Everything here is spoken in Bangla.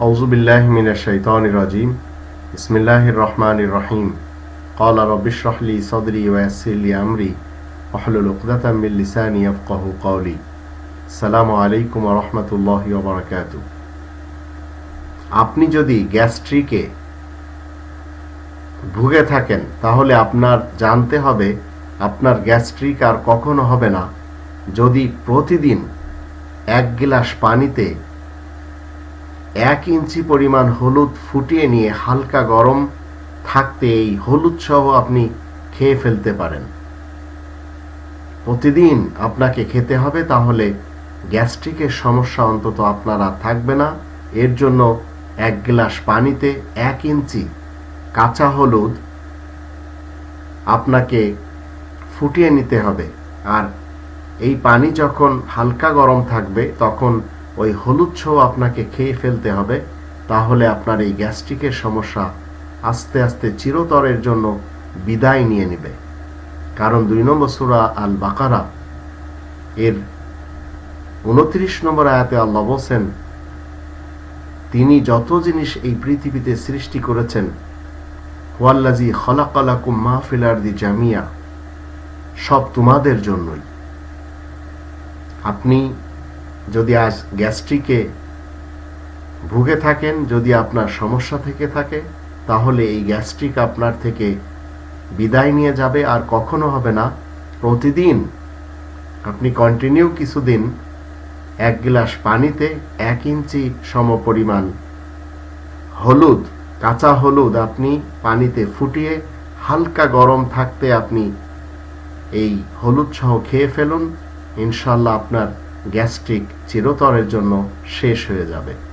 أعوذ بالله من الشيطان الرجيم بسم الله الرحمن الرحيم قال رب اشرح لي صدري ويسر لي أمري واحلل عقدة من لساني يفقه قولي السلام عليكم ورحمة الله وبركاته আপনি যদি গ্যাস্ট্রিকে ভুগে থাকেন তাহলে আপনার জানতে হবে আপনার গ্যাস্ট্রিক আর কখনো হবে না যদি প্রতিদিন এক গ্লাস পানিতে এক ইঞ্চি পরিমাণ হলুদ ফুটিয়ে নিয়ে হালকা গরম থাকতে এই হলুদ সহ আপনি খেয়ে ফেলতে পারেন। প্রতিদিন আপনাকে খেতে হবে, তাহলে গ্যাস্ট্রিকের সমস্যা অন্তত আপনার আর থাকবে না। এর জন্য এক গ্লাস পানিতে এক ইঞ্চি কাঁচা হলুদ আপনাকে ফুটিয়ে নিতে হবে। আর এই পানি যখন হালকা গরম থাকবে, তখন ওই হলুদ ছো আপনাকে খেয়ে ফেলতে হবে, তাহলে আপনার এই গ্যাস্ট্রিকের সমস্যা আস্তে আস্তে চিরতরের জন্য বিদায় নিয়ে নেবে। কারণ দুই নম্বর সুরা আল বাকারা এর উনত্রিশ নম্বর আয়াতে আল্লাহ বলছেন, তিনি যত জিনিস এই পৃথিবীতে সৃষ্টি করেছেন ওয়াল্লাজি খলাকালাকুম মাহফিল আরদি জামিয়া, সব তোমাদের জন্যই। আপনি যদি আজ গ্যাস্ট্রিকে ভুগে থাকেন, যদি আপনার সমস্যা থেকে থাকে, তাহলে এই গ্যাস্ট্রিক আপনার থেকে বিদায় নিয়ে যাবে আর কখনো হবে না। প্রতিদিন আপনি কন্টিনিউ কিছুদিন এক গ্লাস পানিতে এক ইঞ্চি সম পরিমাণ হলুদ, কাঁচা হলুদ আপনি পানিতে ফুটিয়ে হালকা গরম থাকতে আপনি এই হলুদ সহ খেয়ে ফেলুন। ইনশাল্লাহ আপনার গ্যাস্ট্রিক চিরতরের জন্য শেষ হয়ে যাবে।